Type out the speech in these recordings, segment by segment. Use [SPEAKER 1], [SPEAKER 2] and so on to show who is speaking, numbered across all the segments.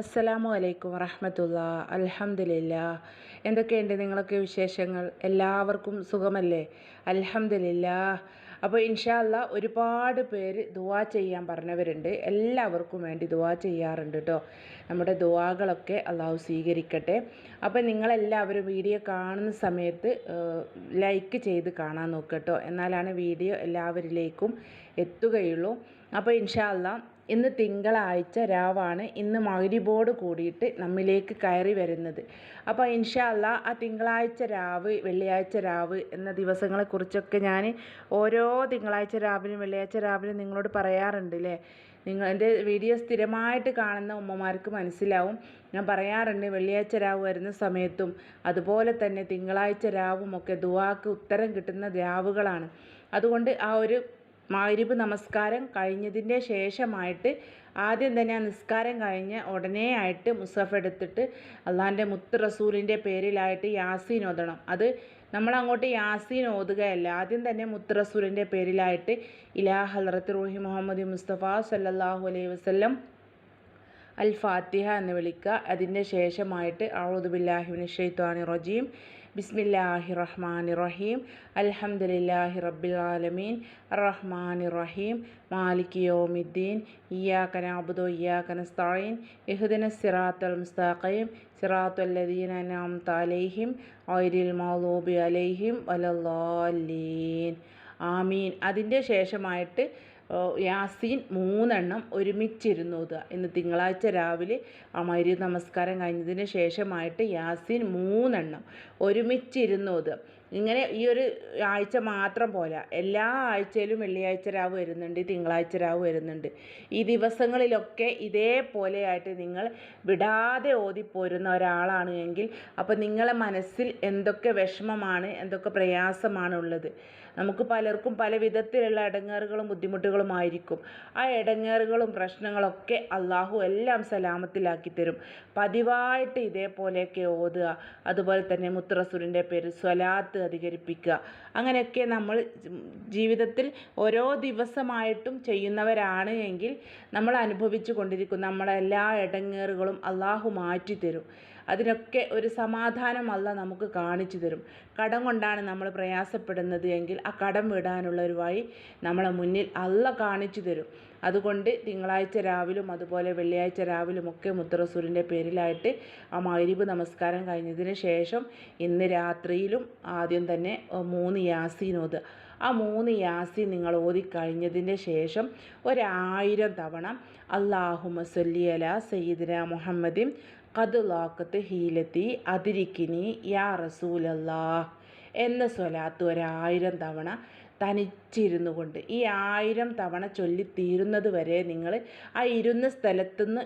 [SPEAKER 1] അസ്സലാമു അലൈക്കും വറഹമത്തുള്ള. അലഹമില്ല എന്തൊക്കെയുണ്ട് നിങ്ങളൊക്കെ വിശേഷങ്ങൾ? എല്ലാവർക്കും സുഖമല്ലേ? അലഹമില്ല അപ്പോൾ ഇൻഷാല്ല ഒരുപാട് പേര് ദുവാ ചെയ്യാൻ പറഞ്ഞവരുണ്ട്. എല്ലാവർക്കും വേണ്ടി ദുവാ ചെയ്യാറുണ്ട് കേട്ടോ നമ്മുടെ ദുവാകളൊക്കെ അള്ളാഹു സ്വീകരിക്കട്ടെ. അപ്പോൾ നിങ്ങളെല്ലാവരും വീഡിയോ കാണുന്ന സമയത്ത് ലൈക്ക് ചെയ്ത് കാണാൻ നോക്കട്ടോ എന്നാലാണ് വീഡിയോ എല്ലാവരിലേക്കും എത്തുകയുള്ളൂ. അപ്പോൾ ഇൻഷാ അല്ലാ ഇന്ന് തിങ്കളാഴ്ച രാവാണ്. ഇന്ന് മഗ്രിബോട് കൂടിയിട്ട് നമ്മിലേക്ക് കയറി വരുന്നത്. അപ്പോൾ ഇൻഷാല്ല ആ തിങ്കളാഴ്ച രാവ് വെള്ളിയാഴ്ച രാവ് എന്ന ദിവസങ്ങളെക്കുറിച്ചൊക്കെ ഞാൻ ഓരോ തിങ്കളാഴ്ച രാവിലും വെള്ളിയാഴ്ച രാവിലും നിങ്ങളോട് പറയാറുണ്ട് അല്ലേ നിങ്ങൾ എന്റെ വീഡിയോ സ്ഥിരമായിട്ട് കാണുന്ന ഉമ്മമാർക്ക് മനസ്സിലാവും. ഞാൻ പറയാറുണ്ട് വെള്ളിയാഴ്ച രാവ് വരുന്ന സമയത്തും അതുപോലെ തന്നെ തിങ്കളാഴ്ച രാവും ഒക്കെ ദുവാക്ക് ഉത്തരം കിട്ടുന്ന രാവുകളാണ്. അതുകൊണ്ട് ആ ഒരു മാരിബ് നമസ്കാരം കഴിഞ്ഞതിന്റെ ശേഷമായിട്ട് ആദ്യം തന്നെ ആ നിസ്കാരം കഴിഞ്ഞ് ഉടനെ ആയിട്ട് മുസഫ് എടുത്തിട്ട് അള്ളാഹിന്റെ മുത്ത് റസൂലിന്റെ പേരിലായിട്ട് യാസീൻ ഓതണം. അത് നമ്മൾ അങ്ങോട്ട് യാസീൻ ഓതുകയല്ല. ആദ്യം തന്നെ മുത്ത് റസൂലിന്റെ പേരിലായിട്ട് ഇലാ ഹലറത്ത് റൂഹി മുഹമ്മദ് മുസ്തഫ സല്ലല്ലാഹു അലൈഹി വസല്ലം അൽ ഫാത്തിഹ എന്ന് വിളിക്കുക. അതിന്റെ ശേഷമായിട്ട് ഔദുബില്ലാഹിമിൻ ഷെയ്ത്താനി റജീം. ബിസ്മില്ലാഹി റഹ്മാനി റഹീം അൽഹംദുലില്ലാഹി റബ്ബിൽ ആലമീൻ റഹ്മാനി റഹീം മാലിക് യോമിദ്ദീൻ. ഇയ്യാക അബുദോ ഇയ്യാക നസ്തഈൻ ഇഹ്ദിന സിറാത്തൽ മുസ്തഖീം. സിറാത്തൽ ലദീന അൻഅംത അലൈഹിം. മൗലൂബി അലൈഹിം. വലല്ലാലീൻ ആമീൻ. അതിന്റെ ശേഷമായിട്ട് യാസീൻ മൂന്നെണ്ണം ഒരുമിച്ചിരുന്നു ഓതുക ഇന്ന് തിങ്കളാഴ്ച രാവിലെ ആ നമസ്കാരം കഴിഞ്ഞതിന് ശേഷമായിട്ട് യാസീൻ മൂന്നെണ്ണം ഒരുമിച്ചിരുന്നു ഓതുക ഇങ്ങനെ ഈ ഒരു ആഴ്ച മാത്രം പോരാ. എല്ലാ ആഴ്ചയിലും വെള്ളിയാഴ്ച രാവ് വരുന്നുണ്ട് തിങ്കളാഴ്ച രാവ് വരുന്നുണ്ട്. ഈ ദിവസങ്ങളിലൊക്കെ ഇതേപോലെയായിട്ട് നിങ്ങൾ വിടാതെ ഓതിപ്പോരുന്ന ഒരാളാണ് എങ്കിൽ അപ്പോൾ നിങ്ങളെ മനസ്സിൽ എന്തൊക്കെ വിഷമമാണ് എന്തൊക്കെ പ്രയാസമാണ് ഉള്ളത് നമുക്ക് പലർക്കും പല വിധത്തിലുള്ള ഇടങ്ങേറുകളും ബുദ്ധിമുട്ടുകളും ആയിരിക്കും. ആ ഇടങ്ങേറുകളും പ്രശ്നങ്ങളൊക്കെ അള്ളാഹു എല്ലാം സലാമത്തിലാക്കി തരും. പതിവായിട്ട് ഇതേപോലെയൊക്കെ ഓതുക അതുപോലെ തന്നെ മുത്തറസുറിന്റെ പേര് സ്വലാത്ത് അധികരിപ്പിക്കുക. അങ്ങനെയൊക്കെ നമ്മൾ ജീവിതത്തിൽ ഓരോ ദിവസമായിട്ടും ചെയ്യുന്നവരാണ് എങ്കിൽ നമ്മൾ അനുഭവിച്ചു കൊണ്ടിരിക്കും നമ്മളെ എല്ലാ ഇടങ്ങേറുകളും അള്ളാഹു മാറ്റി തരും. അതിനൊക്കെ ഒരു സമാധാനം അല്ല നമുക്ക് കാണിച്ചു തരും. കടം കൊണ്ടാണ് നമ്മൾ പ്രയാസപ്പെടുന്നത് എങ്കിൽ ആ കടം വിടാനുള്ള ഒരു വഴി നമ്മളെ മുന്നിൽ അല്ല കാണിച്ചു തരും. അതുകൊണ്ട് തിങ്കളാഴ്ച രാവിലും അതുപോലെ വെള്ളിയാഴ്ച രാവിലും ഒക്കെ മുത്തറസൂരിന്റെ പേരിലായിട്ട് ആ മൈരിപ്പ് നമസ്കാരം കഴിഞ്ഞതിന് ശേഷം ഇന്ന് രാത്രിയിലും ആദ്യം തന്നെ മൂന്ന് യാസീൻ ആ മൂന്ന് യാസി നിങ്ങൾ ഓതിക്കഴിഞ്ഞതിന്റെ ശേഷം ഒരായിരം തവണ അള്ളാഹുമ സല്ലി അല സയ്യിദിന മുഹമ്മദിൻ കതുലാക്കത്ത് ഹീലത്തി അതിരിക്കിനി യാ റസൂലല്ലാ എന്ന സ്വലാത്ത് ഒരായിരം തവണ തനിച്ചിരുന്നു കൊണ്ട് ഈ ആയിരം തവണ ചൊല്ലിത്തീരുന്നത് വരെ നിങ്ങൾ ആ ഇരുന്ന സ്ഥലത്തുനിന്ന്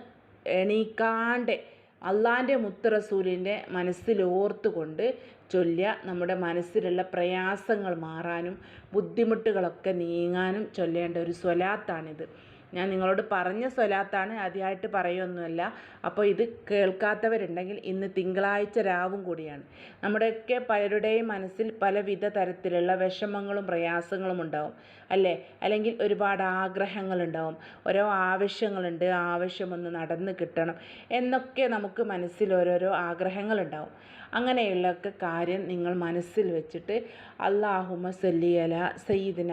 [SPEAKER 1] എണീക്കാണ്ട് അള്ളാന്റെ മുത്ത് റസൂലിന്റെ മനസ്സിലോർത്തുകൊണ്ട് ചൊല്ലുക നമ്മുടെ മനസ്സിലുള്ള പ്രയാസങ്ങൾ മാറാനും ബുദ്ധിമുട്ടുകളൊക്കെ നീങ്ങാനും ചൊല്ലേണ്ട ഒരു സ്വലാത്താണിത്. ഞാൻ നിങ്ങളോട് പറഞ്ഞ സ്വലാത്താണ് ആദ്യമായിട്ട് പറയുമൊന്നുമല്ല അപ്പോൾ ഇത് കേൾക്കാത്തവരുണ്ടെങ്കിൽ ഇന്ന് തിങ്കളാഴ്ച രാവും കൂടിയാണ്. നമ്മുടെയൊക്കെ പലരുടെയും മനസ്സിൽ പലവിധ തരത്തിലുള്ള വിഷമങ്ങളും പ്രയാസങ്ങളും ഉണ്ടാവും. അല്ലേ? അല്ലെങ്കിൽ ഒരുപാട് ആഗ്രഹങ്ങളുണ്ടാവും. ഓരോ ആവശ്യങ്ങളുണ്ട് ആവശ്യമൊന്ന് നടന്ന് കിട്ടണം എന്നൊക്കെ നമുക്ക് മനസ്സിൽ ഓരോരോ ആഗ്രഹങ്ങളുണ്ടാവും. അങ്ങനെയുള്ളൊക്കെ കാര്യം നിങ്ങൾ മനസ്സിൽ വെച്ചിട്ട് അള്ളാഹുമ സല്ലിയല സയ്യിദിന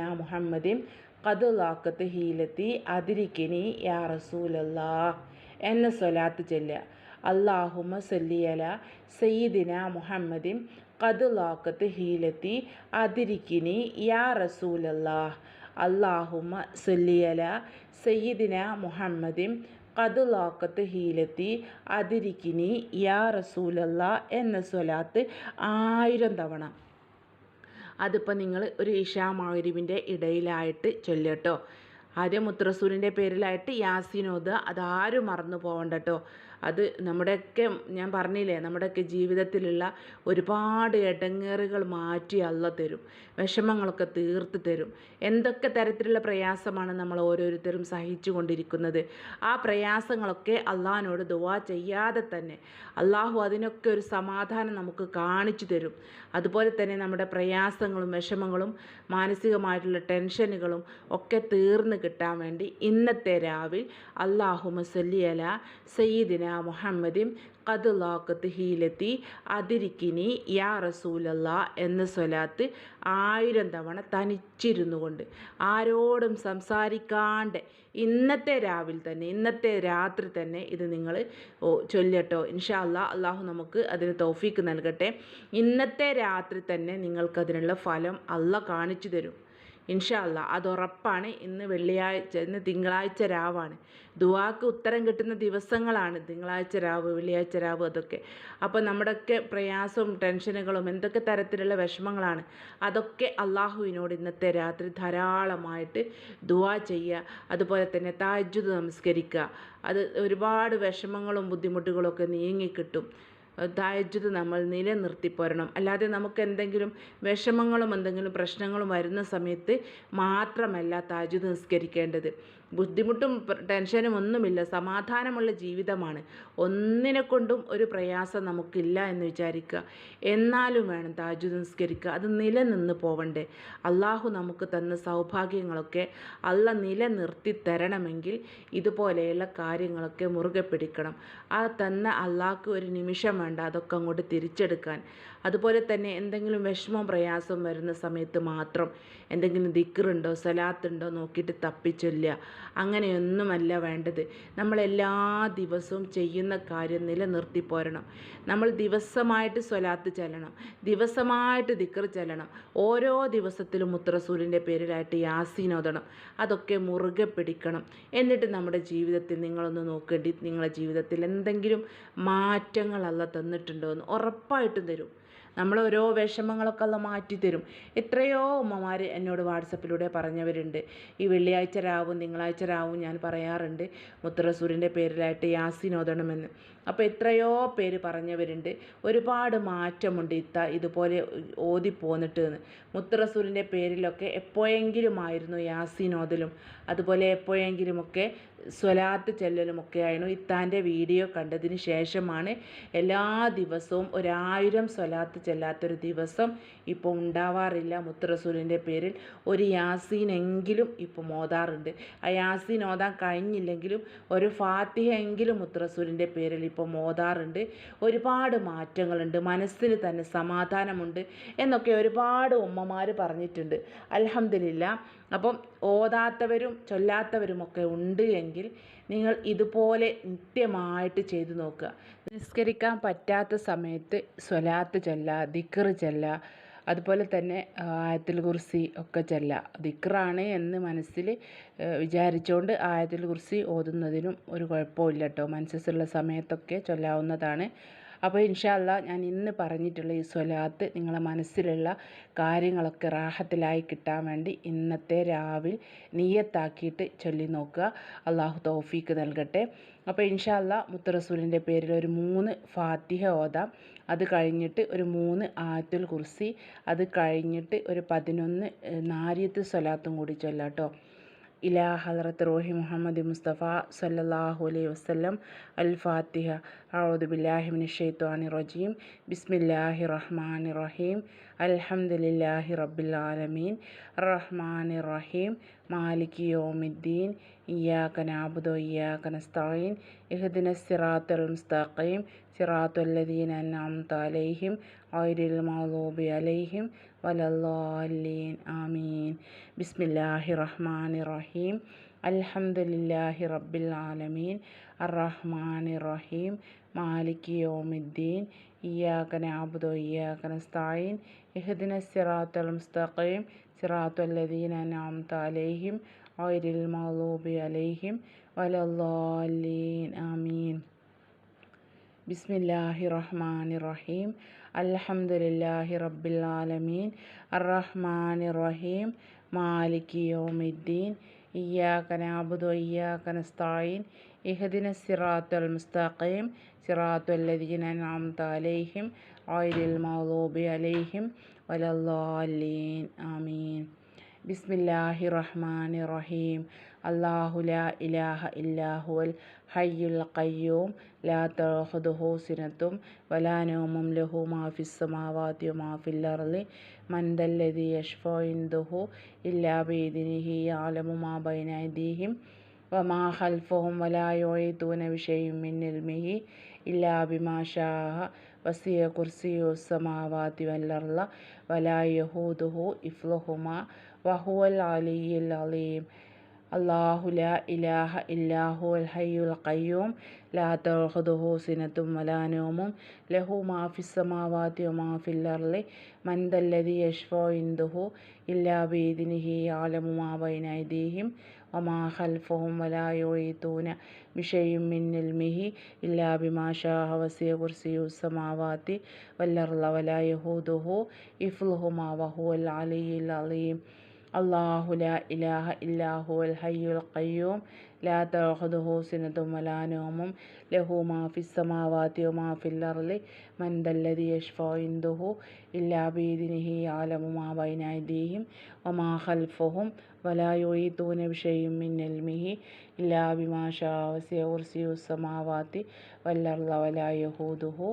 [SPEAKER 1] കതുലാക്കത്ത് ഹീലത്തി അതിരിക്കിനി യാ റസൂലല്ലാ എന്ന സ്വലാത്ത് ചെല്ലുക. അള്ളാഹുമ സല്ലിയല സയ്യിദിന മുഹമ്മദിൻ കതുലാക്കത്ത് ഹീലത്തി അതിരിക്കിനി യാ റസൂലല്ലാ. അള്ളാഹുമ സല്ലിയല സയ്യിദിന മുഹമ്മദിൻ കതുലാക്കത്ത് ഹീലത്തി അതിരിക്കിനി യാ റസൂലല്ലാ എന്ന സ്വലാത്ത് ആയിരം തവണ. അതിപ്പോൾ നിങ്ങൾ ഒരു ഇഷാ മഗ്രിബിന്റെ ഇടയിലായിട്ട് ചൊല്ലട്ടോ. ആദ്യം മുത്രസൂരിന്റെ പേരിലായിട്ട് യാസീനോദ് അതാരും മറന്നു പോകണ്ട കേട്ടോ അത് നമ്മുടെയൊക്കെ ഞാൻ പറഞ്ഞില്ലേ നമ്മുടെയൊക്കെ ജീവിതത്തിലുള്ള ഒരുപാട് ഇടങ്ങേറുകൾ മാറ്റി അല്ല തരും വിഷമങ്ങളൊക്കെ തീർത്ത് തരും. എന്തൊക്കെ തരത്തിലുള്ള പ്രയാസമാണ് നമ്മൾ ഓരോരുത്തരും സഹിച്ചു കൊണ്ടിരിക്കുന്നത്. ആ പ്രയാസങ്ങളൊക്കെ അള്ളാഹിനോട് ദുവാ ചെയ്യാതെ തന്നെ അള്ളാഹു അതിനൊക്കെ ഒരു സമാധാനം നമുക്ക് കാണിച്ചു തരും. അതുപോലെ തന്നെ നമ്മുടെ പ്രയാസങ്ങളും വിഷമങ്ങളും മാനസികമായിട്ടുള്ള ടെൻഷനുകളും ഒക്കെ തീർന്ന് കിട്ടാൻ വേണ്ടി ഇന്നത്തെ രാവിൽ അള്ളാഹു മുസല്ലിയല സയ്യിദിന മുഹമ്മദിൻ കത് ലോക്കത്ത് ഹീലത്തി അതിരിക്കിനി യാ റസൂലല്ല എന്ന സ്വലാത്ത് ആയിരം തവണ തനിച്ചിരുന്നു കൊണ്ട് ആരോടും സംസാരിക്കാണ്ട് ഇന്നത്തെ രാവിലെ തന്നെ ഇന്നത്തെ രാത്രി തന്നെ ഇത് നിങ്ങൾ ചൊല്ലട്ടോ. ഇൻഷാ അല്ലാ അള്ളാഹു നമുക്ക് അതിന് തൗഫീക്ക് നൽകട്ടെ. ഇന്നത്തെ രാത്രി തന്നെ നിങ്ങൾക്കതിനുള്ള ഫലം അല്ല കാണിച്ചു തരും. ഇൻഷാ അല്ല അത് ഉറപ്പാണ്. ഇന്ന് വെള്ളിയാഴ്ച ഇന്ന് തിങ്കളാഴ്ച രാവാണ്. ദുവാക്ക് ഉത്തരം കിട്ടുന്ന ദിവസങ്ങളാണ് തിങ്കളാഴ്ച രാവ് വെള്ളിയാഴ്ച രാവ് അതൊക്കെ. അപ്പോൾ നമ്മുടെയൊക്കെ പ്രയാസവും ടെൻഷനുകളും എന്തൊക്കെ തരത്തിലുള്ള വിഷമങ്ങളാണ് അതൊക്കെ അള്ളാഹുവിനോട് ഇന്നത്തെ രാത്രി ധാരാളമായിട്ട് ദുവാ ചെയ്യുക. അതുപോലെ തന്നെ താജ്ജുദ് നമസ്കരിക്കുക. അത് ഒരുപാട് വിഷമങ്ങളും ബുദ്ധിമുട്ടുകളൊക്കെ നീങ്ങിക്കിട്ടും. താജ്ജുദ് നമ്മൾ നിലനിർത്തി പോരണം. അല്ലാതെ നമുക്ക് എന്തെങ്കിലും വിഷമങ്ങളും എന്തെങ്കിലും പ്രശ്നങ്ങളും വരുന്ന സമയത്ത് മാത്രമല്ല താജ്ജുദ് നിസ്കരിക്കേണ്ടത്. ബുദ്ധിമുട്ടും ടെൻഷനും ഒന്നുമില്ല. സമാധാനമുള്ള ജീവിതമാണ്. ഒന്നിനെ കൊണ്ടും ഒരു പ്രയാസം നമുക്കില്ല എന്ന് വിചാരിക്കുക. എന്നാലും വേണം താജു നിസ്കരിക്കുക. അത് നിലനിന്ന് പോവണ്ടേ. അള്ളാഹു നമുക്ക് തന്ന സൗഭാഗ്യങ്ങളൊക്കെ അല്ല നിലനിർത്തി തരണമെങ്കിൽ ഇതുപോലെയുള്ള കാര്യങ്ങളൊക്കെ മുറുകെ പിടിക്കണം. ആ തന്ന അള്ളാഹ്ക്ക് ഒരു നിമിഷം വേണ്ട. അതൊക്കെ അങ്ങോട്ട് തിരിച്ചെടുക്കാൻ. അതുപോലെ തന്നെ എന്തെങ്കിലും വിഷമം പ്രയാസം വരുന്ന സമയത്ത് മാത്രം എന്തെങ്കിലും ദിക്കറുണ്ടോ സലാത്തുണ്ടോ നോക്കിയിട്ട് തപ്പിച്ചൊല്ലുക. അങ്ങനെയൊന്നുമല്ല വേണ്ടത്. നമ്മളെല്ലാ ദിവസവും ചെയ്യുന്ന കാര്യം നിലനിർത്തി പോരണം. നമ്മൾ ദിവസമായിട്ട് സ്വലാത്ത് ചെല്ലണം. ദിവസമായിട്ട് ദിക്കർ ചെല്ലണം. ഓരോ ദിവസത്തിലും മുത്രസൂരിന്റെ പേരിലായിട്ട് യാസീൻ ഓതണം. അതൊക്കെ മുറുകെ പിടിക്കണം. എന്നിട്ട് നമ്മുടെ ജീവിതത്തിൽ നിങ്ങളൊന്ന് നോക്കേണ്ടി നിങ്ങളുടെ ജീവിതത്തിൽ എന്തെങ്കിലും മാറ്റങ്ങളല്ല തന്നിട്ടുണ്ടോ എന്ന് ഉറപ്പായിട്ടും തരും. നമ്മൾ ഓരോ വിഷമങ്ങളൊക്കെ മാറ്റി തരും എത്രയോ ഉമ്മമാർ എന്നോട് വാട്സപ്പിലൂടെ പറഞ്ഞവരുണ്ട്. ഈ വെള്ളിയാഴ്ച രാവും തിങ്കളാഴ്ച രാവും ഞാൻ പറയാറുണ്ട്. മുത്തറസൂരിന്റെ പേരിലായിട്ട് യാസിൻ ഓതണമെന്ന്. അപ്പോൾ എത്രയോ പേര് പറഞ്ഞവരുണ്ട്. ഒരുപാട് മാറ്റമുണ്ട് ഇത്ത ഇതുപോലെ ഓതി പോന്നിട്ട് എന്ന് മുത്തറസൂലിന്റെ പേരിലൊക്കെ എപ്പോഴെങ്കിലുമായിരുന്നു യാസീൻ ഓതലും അതുപോലെ എപ്പോഴെങ്കിലുമൊക്കെ സ്വലാത്ത് ചെല്ലലുമൊക്കെ ആയിരുന്നു ഇത്താന്റെ വീഡിയോ കണ്ടതിന് ശേഷമാണ് എല്ലാ ദിവസവും ഒരായിരം സ്വലാത്ത് ചെല്ലാത്തൊരു ദിവസം ഇപ്പോൾ ഉണ്ടാവാറില്ല മുത്തറസൂലിന്റെ പേരിൽ. ഒരു യാസീനെങ്കിലും ഇപ്പോൾ മോതാറുണ്ട്. ആ യാസീൻ ഓതാൻ കഴിഞ്ഞില്ലെങ്കിലും ഒരു ഫാത്തിഹ എങ്കിലും മുത്തറസൂലിന്റെ പേരിൽ ഇപ്പോൾ മോതാറുണ്ട്. ഒരുപാട് മാറ്റങ്ങളുണ്ട്. മനസ്സിന് തന്നെ സമാധാനമുണ്ട് എന്നൊക്കെ ഒരുപാട് ഉമ്മമാർ പറഞ്ഞിട്ടുണ്ട്. അലഹമില്ല അപ്പം ഓതാത്തവരും ചൊല്ലാത്തവരുമൊക്കെ ഉണ്ട് എങ്കിൽ നിങ്ങൾ ഇതുപോലെ നിത്യമായിട്ട് ചെയ്തു നോക്കുക. നിസ്കരിക്കാൻ പറ്റാത്ത സമയത്ത് സ്വലാത്ത് ചൊല്ല ദിക്കറ് ചൊല്ല അതുപോലെ തന്നെ ആയത്തുൽ കുർസി ഒക്കെ ചൊല്ല. ദിക്റാണ് എന്ന് മനസ്സിൽ വിചാരിച്ചുകൊണ്ട് ആയത്തുൽ കുർസി ഓതുന്നതിനും ഒരു കുഴപ്പമില്ല കേട്ടോ മനസ്സുള്ള സമയത്തൊക്കെ ചൊല്ലാവുന്നതാണ്. അപ്പോൾ ഇൻഷാല്ല ഞാൻ ഇന്ന് പറഞ്ഞിട്ടുള്ള ഈ സ്വലാത്ത് നിങ്ങളെ മനസ്സിലുള്ള കാര്യങ്ങളൊക്കെ റാഹത്തിലായി കിട്ടാൻ വേണ്ടി ഇന്നത്തെ രാവിൽ നീയത്താക്കിയിട്ട് ചൊല്ലി നോക്കുക. അള്ളാഹു തൗഫീക്ക് നൽകട്ടെ. അപ്പോൾ ഇൻഷാല്ല മുത്തറസൂലിന്റെ പേരിൽ ഒരു മൂന്ന് ഫാത്തിഹ ഓതാം. അത് കഴിഞ്ഞിട്ട് ഒരു മൂന്ന് ആയത്തുൽ കുർസി. അത് കഴിഞ്ഞിട്ട് ഒരു പതിനൊന്ന് നാരിയത്ത് സ്വലാത്തും കൂടി ചൊല്ലാം കേട്ടോ ഇലാ ഹലറത്ത് റോഹി മുഹമ്മദ് മുസ്തഫ സല്ലല്ലാഹു അലൈഹി വസല്ലം അൽ ഫാത്തിഹ ബില്ലാഹി മിനശ് റജീം. ബിസ്മില്ലാഹി റഹ്മാൻ റഹീം. അൽഹംദുലില്ലാഹി റബ്ബിൽ ആലമീൻ. റഹ്മാനിർ റഹീം. മാലികി യൗമിദ്ദീൻ. വഇയ്യാക നസ്തഈൻ. ഇഹ്ദിനസ് സിറാത്തൽ മുസ്തഖീം. സിറാത്തൽ ലദീന അൻഅംത അലൈഹിം ഗൈറിൽ മഗ്ദൂബി അലൈഹിം വലല്ലാലീൻ ആമീൻ ബിസ്മില്ലാഹി റഹ്മാനി റഹീം അൽഹംദുലില്ലാഹി റബ്ബിൽ ആലമീൻ അർറഹ്മാനി റഹീം മാലിക് യോമിദ്ദീൻ ഇയ്യാക നഅബുദു വഇയ്യാക നസ്തഈൻ ഇഹ്ദിന സിറാത്തൽ മുസ്തഖീം സിറാത്തൽ ലദീന അൻഅംത അലൈഹിം ഗൈറിൽ മഗ്ദൂബി അലൈഹിം വലല്ലാലീൻ ആമീൻ ബിസ്മില്ലാഹി റഹ്മാനി റഹീം അൽഹംദുലില്ലാഹി റബ്ബിൽ ആലമീൻ അർറഹ്മാനി റഹീം മാലിക് യൗമിദ്ദീൻ. ഇയ്യാക നഅബുദു വഇയ്യാക നസ്തഈൻ ഇഹ്ദിന സിറാത്തൽ മുസ്തഖീം. സിറാത്തൽ അൻഅംത അലൈഹിം. ഗൈറിൽ മഗ്ദൂബി അലൈഹിം. വലല്ലാലീൻ ആമീൻ. ബിസ്മില്ലാഹി റഹ്മാൻ റഹീം അള്ളാഹു ലാ ഇലാഹ ഇല്ലാഹുൽ ഹയ്യുൽ ഖയ്യൂം. ലാ തഹുദുഹു സിനത്തും വലാ നോമും ലഹു മാഫിസ് സമാവാതി മാഫിൽ അർളി. മന്ദല്ലതി യഷ്ഫോ ഇന്ദുഹു ഇല്ലാ ബീദിനിഹി ആലമു മാ ബൈനൈദീഹിം വമാ ഖൽഫഹും വലാ യുഈതൂന ബിശൈഇൻ മിൻ ഇൽമിഹി ഇല്ലാ ബിമാ ശാഅ വസിയ കുർസിയു സമാവാതി വൽ അർള. വലാ യഹൂദുഹു ഇഫ്ലുഹുമാ. വഹുവൽ അലിയിൽ അലീം അള്ളാഹു ലാ ഇലാഹ ഇല്ലാഹു അൽ ഹയ്യുൽ ഖയ്യൂം ലാ തഹുദുഹു സിനത്തും വലാനോമും ലഹു മാഫി സമാവാത്തി മാഫിൽ അർളി മന്ദല്ലതി യഷ്ഫോ ഇന്ദുഹു ഇല്ലാ ബീദിനിഹി ആലമു മാ ബൈന ഐദീഹിം വമാ ഖൽഫഹും വലാ യുഈതൂന ബിശൈഇം മിൻ ഇൽമിഹി ഇല്ലാ ബിമാ ശാഅ വസിയ കുർസിയു സമാവാത്തി വൽ അർള വലാ യഹൂദുഹു ഇഫ്ലുഹുമാ വഹുവൽ അലിയിൽ അലീം അള്ളാഹു ലാ ഇലാഹ ഇല്ലാഹു അൽ ഹയ്യുൽ ഖയ്യൂം. ലാ തഹുദുഹു സിനതും വലാനോമും ലഹു മാഫിസ് സമാവാത്തി മാഫിൽ അർലി മന്ദല്ലതി യഷ്ഫോ ഇന്ദുഹു ഇല്ലാ ബീദിനിഹി ആലമു മാ ബൈനൈദീഹിം വമാ ഖൽഫുഹും. വലാ യുഈതൂന ബിശൈഇൻ മിൻ ഇൽമിഹി ഇല്ലാ ബിമാ ഷാ വസിഅ ഉർസിയു സമാവാത്തി വൽ അർള വലാ യഹൂദുഹു.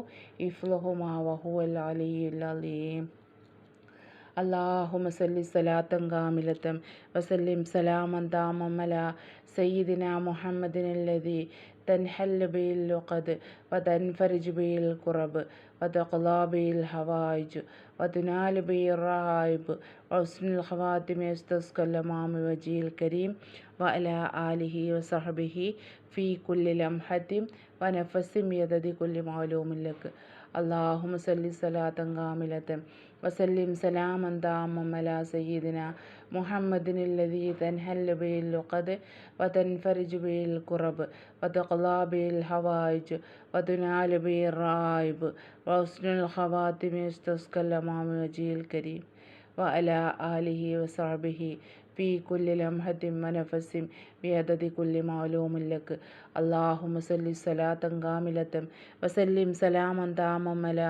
[SPEAKER 1] ഇഫ്ലുഹുമാ വഹുവൽ അലിയ്യുൽ അലീം. അള്ളാഹുമ സല്ലി സലാത്തം കാമിലത്തം വസല്ലിം സലാമൻ താമമല സയ്യിദിന മുഹമ്മദിനല്ലതി തൻഹൽ ബിൽ ലുഖദ് വതൻഫരിജ് ബിൽ കുറബ് വതഖ്ലാ ബിൽ ഹവായിജ് വതുനാൽ ബിൽ റഹായിബ് വസ്നുൽ ഖവാതിമി യസ്തസ്കൽ മാമി വജീൽ കരീം വഅല ആലിഹി വസഹബിഹി ഫീ കുല്ലി ലംഹത്തിം വനഫസിം യദദി കുല്ലി മഅലൂമിൻ ലക് അല്ലാഹുമ്മ സല്ലി സലാത്തൻ കാമിലത്തൻ الكريم وعلى آله وصحبه في كل لمحة ونفس بيد كل معلوم لك اللهم صل صلاة كاملة وسلم سلاما داما على سيدنا محمد الذي تنحل به اللقد وتنفرج به الكرب وتقضى به الحوائج وتنال به الرائب وحسن الخواتم يستسقى الأمام وجه الكريم وعلى آله وصحبه في كل لمحة ونفس بعدد كل معلوم لك അള്ളാഹുമ സല്ലി സലാത്തം കാമിലത്തം വസല്ലിം സലാമൻ താമമല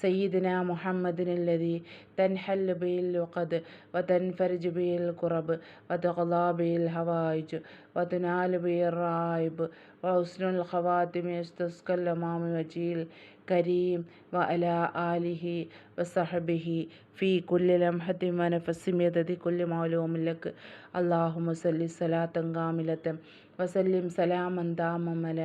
[SPEAKER 1] സയ്യിദിന മുഹമ്മദിനല്ലതി തൻഹൽ ബിൽ വഖദ് വതൻഫരിജ് ബിൽ കുറബ് വതഖലാ ബിൽ ഹവായിജ് വതുനാൽ ബിൽ റായിബ് വഹുസ്നുൽ ഖവാത്തിമി യസ്തസ്കൽ അമാമി വജീൽ കരീം വ അല ആലിഹി വസഹബിഹി ഫി കുല്ലി ലംഹത്തി മനഫസിമിയതതി കുല്ലി മൗലൂമിലക്ക് അള്ളാഹുമ സല്ലി സലാത്തം കാമിലത്തം വസല്ലിം സലാമൻ താമമല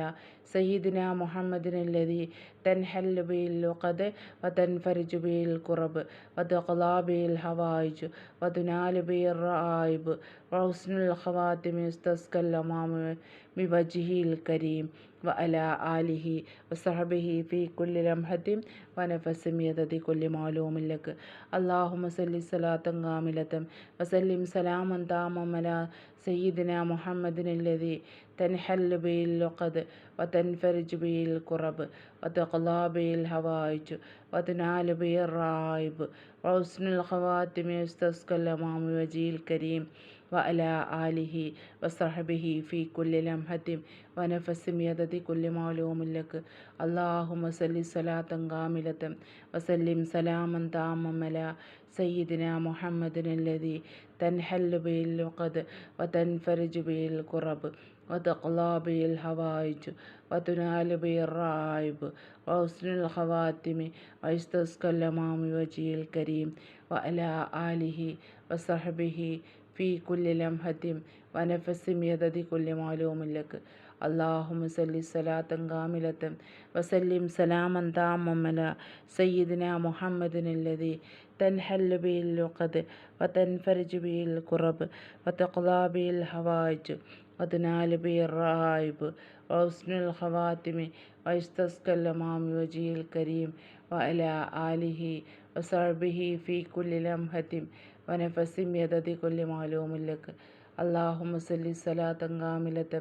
[SPEAKER 1] സയ്യിദിന മുഹമ്മദിനല്ലതി തൻഹല്ലു ബിൽ ഉഖദ് വതൻഫരിജു ബിൽ കുറബ് വതഖലാ ബിൽ ഹവായിജ് വതുനാലു ബിൽ റായിബ് വഹുസ്നുൽ ഖവാത്തിമി ഉസ്തസ്കൽ അമാമു ബിവജ്ഹിൽ കരീം വഅല ആലിഹി വസഹബിഹി ഫി കുല്ലി ലംഹത്തിം വനഫസിം യദതി കുല്ലി മാലൂമിൻ ലക്ക് അല്ലാഹുമ്മ സല്ലി സലാത്തൻ കാമിലത്തൻ വസല്ലിം സലാമൻ താമമല صلاة كاملة وسلم سلاما تاما على سيدنا محمد الذي تنحل به اللقد وتنفرج به الكرب وتقضى به الحوائج وتنال به الرائب وحسن الخواتم يستسقى الأمام وجه الكريم وعلى آله وصحبه في كل لمحة ونفس بعدد كل معلوم لك اللهم صل صلاة كاملة وسلم سلاما تاما على سيدنا محمد الذي تنحل به اللقد وتنفرج به الكرب وتقضى به الحوائج وتنال به الرائب وحسن الخواتم ويستسقى الأمام وجه الكريم وعلى آله وصحبه ഫീ കുല്ലി ലംഹത്തിം വനഫസിം യദതി കുല്ലി മാലൂമില്ലക്ക്. അള്ളാഹുമ സല്ലി സലാത്തൻ കാമിലത്തൻ വസല്ലിം സലാമൻ താമല സയ്യിദിന മുഹമ്മദിനല്ലതി തൻഹല്ല ബിൽ ലുഖദ് വതൻഫരിജ് ബിൽ കുറബ് വതഖ്ലാ ബിൽ ഹവായിജ് വതനാല് ബിൽ റായിബ് വഹുസ്നുൽ ഖവാത്തിമി വയസ്തസ്കൽ മാമി വജീൽ കരീം വഅല ആലിഹി വസഹബിഹി ഫീ കുല്ലി ലംഹത്തിം ونفس بعدد كل معلوم لك اللهم صل صلاة كاملة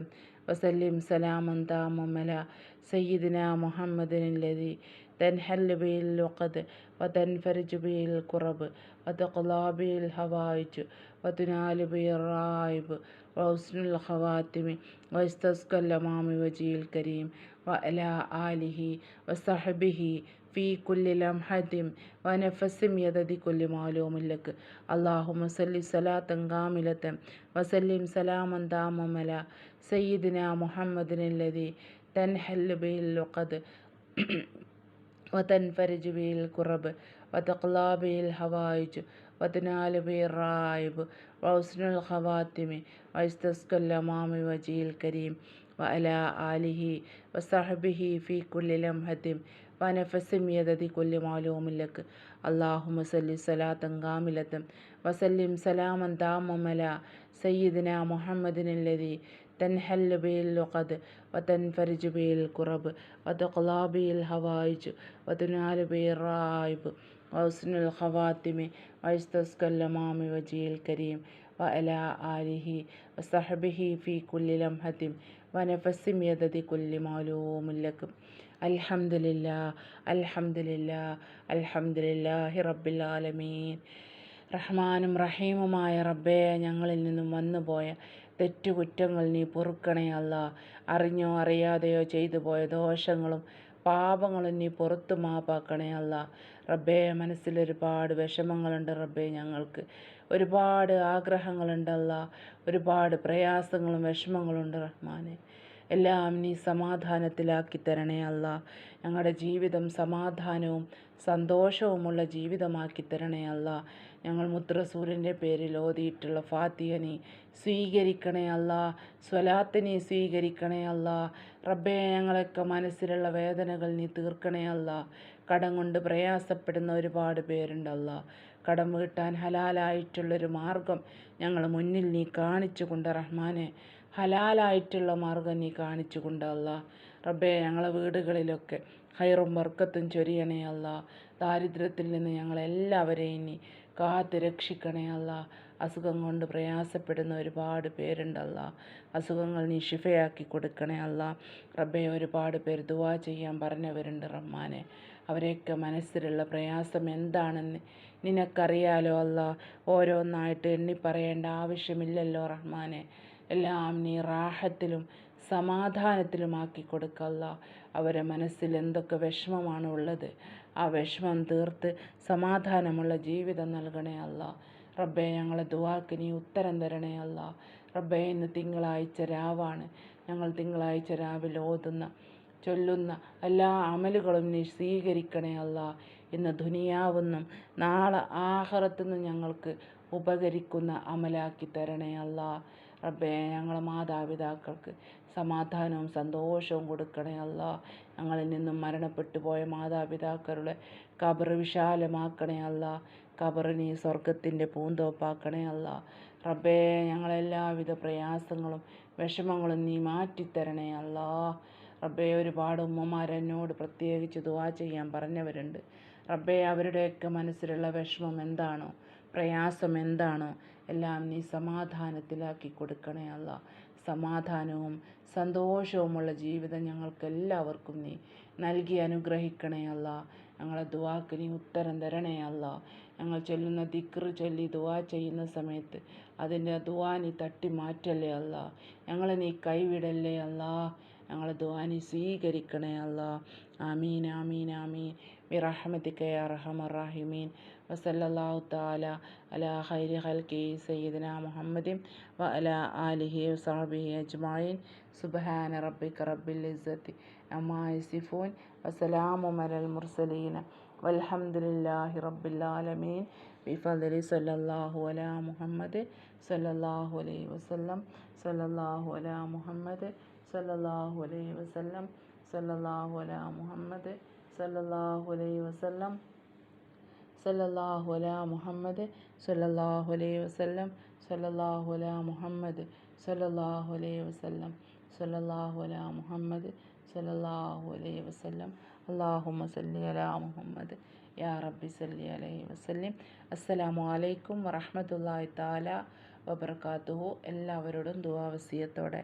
[SPEAKER 1] وسلم سلاما تاما على سيدنا محمد الذي تنحل به اللقد وتنفرج به الكرب وتقضى به الحوائج وتنال به الرائب وحسن الخواتم ويستسقى الأمام وجه الكريم وعلى آله وصحبه في كل لمحة ونفس يدد كل معلوم لك اللهم صل صلاة كاملة وسلم سلاما داما على سيدنا محمد الذي تنحل به اللقد وتنفرج به الكرب وتقلى به الحوائج وتنال به الرائب وحسن الخواتم ويستسقى الأمام وجه الكريم وعلى آله وصحبه في كل لمحة ونفس يدد كل معلوم لك اللهم صل صلاة كاملة وسلم سلاما تاما على سيدنا محمد الذي تنحل به اللقد وتنفرج به الكرب وتقلى به الهوائج وتنال به الرائب وحسن الخواتم ويستسقى الأمام وجه الكريم وعلى آله وصحبه في كل لمحة വനഫസിം യദതി കുല്ലി മാലൂമുല്ലക്കും. അൽഹംദുലില്ലാ അൽഹംദുലില്ലാ അൽഹംദുലില്ലാഹി റബ്ബിൽ ആലമീൻ റഹ്മാനും റഹീമുമായ റബ്ബേ ഞങ്ങളിൽ നിന്നും വന്നുപോയ തെറ്റുകുറ്റങ്ങൾ നീ പൊറുക്കണേ അല്ല. അറിഞ്ഞോ അറിയാതെയോ ചെയ്തു പോയ ദോഷങ്ങളും പാപങ്ങളും നീ പുറത്തു മാപ്പാക്കണേ അല്ല. റബ്ബേ മനസ്സിലൊരുപാട് വിഷമങ്ങളുണ്ട് റബ്ബേ ഞങ്ങൾക്ക്. ഒരുപാട് ആഗ്രഹങ്ങളുണ്ടല്ല. ഒരുപാട് പ്രയാസങ്ങളും വിഷമങ്ങളുണ്ട് റഹ്മാനെ. എല്ലാം നീ സമാധാനത്തിലാക്കി തരണേ അല്ല. ഞങ്ങളുടെ ജീവിതം സമാധാനവും സന്തോഷവുമുള്ള ജീവിതമാക്കി തരണേ അല്ല. ഞങ്ങൾ മുദ്രസൂര്യന്റെ പേരിൽ ഓതിയിട്ടുള്ള ഫാത്തിയനെ സ്വീകരിക്കണേ അല്ല. സ്വലാത്തിനെ സ്വീകരിക്കണേ അല്ല. റബ്ബേ ഞങ്ങളൊക്കെ മനസ്സിലുള്ള വേദനകൾ നീ തീർക്കണേ അല്ല. കടം കൊണ്ട് പ്രയാസപ്പെടുന്ന ഒരുപാട് പേരുണ്ടല്ല. കടം വീട്ടാൻ ഹലാലായിട്ടുള്ളൊരു മാർഗം ഞങ്ങൾ മുന്നിൽ നീ കാണിച്ചു കൊണ്ട് റഹ്മാനെ. ഹലാലായിട്ടുള്ള മാർഗം നീ കാണിച്ചു കൊണ്ട് അല്ല റബ്ബേ ഞങ്ങളെ വീടുകളിലൊക്കെ ഹൈറും വർക്കത്തും ചൊരിയണേ അല്ല ദാരിദ്ര്യത്തിൽ നിന്ന് ഞങ്ങളെല്ലാവരെയും നീ കാത്ത് രക്ഷിക്കണേ അല്ല അസുഖം കൊണ്ട് പ്രയാസപ്പെടുന്ന ഒരുപാട് പേരുണ്ടല്ല അസുഖങ്ങൾ നീ ഷിഫയാക്കി കൊടുക്കണേ അല്ല റബ്ബെ ഒരുപാട് പേര് ദുവാ ചെയ്യാൻ പറഞ്ഞവരുണ്ട് റഹ്മാനെ. അവരെയൊക്കെ മനസ്സിലുള്ള പ്രയാസം എന്താണെന്ന് നിനക്കറിയാലോ അല്ല. ഓരോന്നായിട്ട് എണ്ണി പറയേണ്ട ആവശ്യമില്ലല്ലോ റഹ്മാനെ. എല്ലാം നീ റാഹത്തിലും സമാധാനത്തിലുമാക്കി കൊടുക്കല്ല അവരെ മനസ്സിൽ എന്തൊക്കെ വിഷമമാണ് ഉള്ളത്. ആ വിഷമം തീർത്ത് സമാധാനമുള്ള ജീവിതം നൽകണേ അല്ല. റബ്ബെ ഞങ്ങളെ ദുവാക്ക് നീ ഉത്തരം തരണേ അല്ല. റബ്ബെ ഇന്ന് തിങ്കളാഴ്ച രാവാണ്. ഞങ്ങൾ തിങ്കളാഴ്ച രാവിലെ ഓതുന്ന ചൊല്ലുന്ന എല്ലാ അമലുകളും നീ സ്വീകരിക്കണേ അല്ല ഇന്ന് ദുനിയാവെന്നും നാളെ ആഹറത്തുനിന്നും ഞങ്ങൾക്ക് ഉപകരിക്കുന്ന അമലാക്കി തരണേ അല്ല. റബ്ബേ ഞങ്ങളെ മാതാപിതാക്കൾക്ക് സമാധാനവും സന്തോഷവും കൊടുക്കണേ അല്ല. ഞങ്ങളിൽ നിന്നും മരണപ്പെട്ടു പോയ മാതാപിതാക്കളുടെ കബർ വിശാലമാക്കണേ അല്ല. കബറിനെ സ്വർഗത്തിന്റെ പൂന്തോപ്പാക്കണേ അല്ല. റബ്ബേ ഞങ്ങളെല്ലാവിധ പ്രയാസങ്ങളും വിഷമങ്ങളും നീ മാറ്റിത്തരണേ അല്ല. റബ്ബേ ഒരുപാട് ഉമ്മമാർ എന്നോട് പ്രത്യേകിച്ച് ദുവാ ചെയ്യാൻ പറഞ്ഞവരുണ്ട്. റബ്ബേ അവരുടെയൊക്കെ മനസ്സിലുള്ള വിഷമം എന്താണോ പ്രയാസം എന്താണോ എല്ലാം നീ സമാധാനത്തിലാക്കി കൊടുക്കണേ അല്ല. സമാധാനവും സന്തോഷവുമുള്ള ജീവിതം ഞങ്ങൾക്ക് എല്ലാവർക്കും നീ നൽകി അനുഗ്രഹിക്കണേ അല്ല. ഞങ്ങളെ ദുവാക്ക് നീ ഉത്തരം തരണേ അല്ല. ഞങ്ങൾ ചൊല്ലുന്ന ദിക്ർ ചൊല്ലി ദുവാ ചെയ്യുന്ന സമയത്ത് അതിന്റെ ദുവാ നീ തട്ടി മാറ്റല്ലേ അല്ല. ഞങ്ങളെ നീ കൈവിടല്ലേ അല്ല. ഞങ്ങളെ ദ്വാനി സ്വീകരിക്കണേ അല്ല. ആമീൻ ആമീൻ ആമീൻ. ബിറഹ്മതിക യാ അർഹമർ റഹീമീൻ. വസല്ലല്ലാഹു തആല അലാ ഖൈരി ഖൽഖി സയ്യിദിന മുഹമ്മദിൻ വഅലാ ആലിഹി സാബിഹി അജ്മഈൻ. സുബ്ഹാന റബ്ബിക റബ്ബിൽ ഇസ്സത്തി അമ്മായി യസിഫൂൻ. വസലാമു അലൽ മുർസലീൻ വൽഹംദുലില്ലാഹി റബ്ബിൽ ആലമീൻ. ബിഫദ്ലി സല്ലല്ലാഹു അലാ മുഹമ്മദ് സല്ലല്ലാഹു അലൈഹി വസല്ലം. സല്ലല്ലാഹു അലാ മുഹമ്മദ് സല്ലല്ലാഹു അലൈഹി വസല്ലം സല്ലല്ലാഹു അലാ മുഹമ്മദ് സല്ലല്ലാഹു അലൈഹി വസല്ലം സല്ലല്ലാഹു അലാ മുഹമ്മദ് സല്ലല്ലാഹു അലൈഹി വസല്ലം സല്ലല്ലാഹു അലാ മുഹമ്മദ് സല്ലല്ലാഹു അലൈഹി വസല്ലം സല്ലല്ലാഹു അലാ മുഹമ്മദ് സല്ലല്ലാഹു അലൈഹി വസല്ലം. അല്ലാഹുമ്മ സല്ലി അലാ മുഹമ്മദ്. യാ റബ്ബി സല്ലി അലൈഹി വസല്ലം. അസ്സലാമു അലൈക്കും വറഹ്മത്തുള്ളാഹി തആല വബറകാതുഹു. എല്ലാവരോടും ദുആ വസിയത്തോടെ.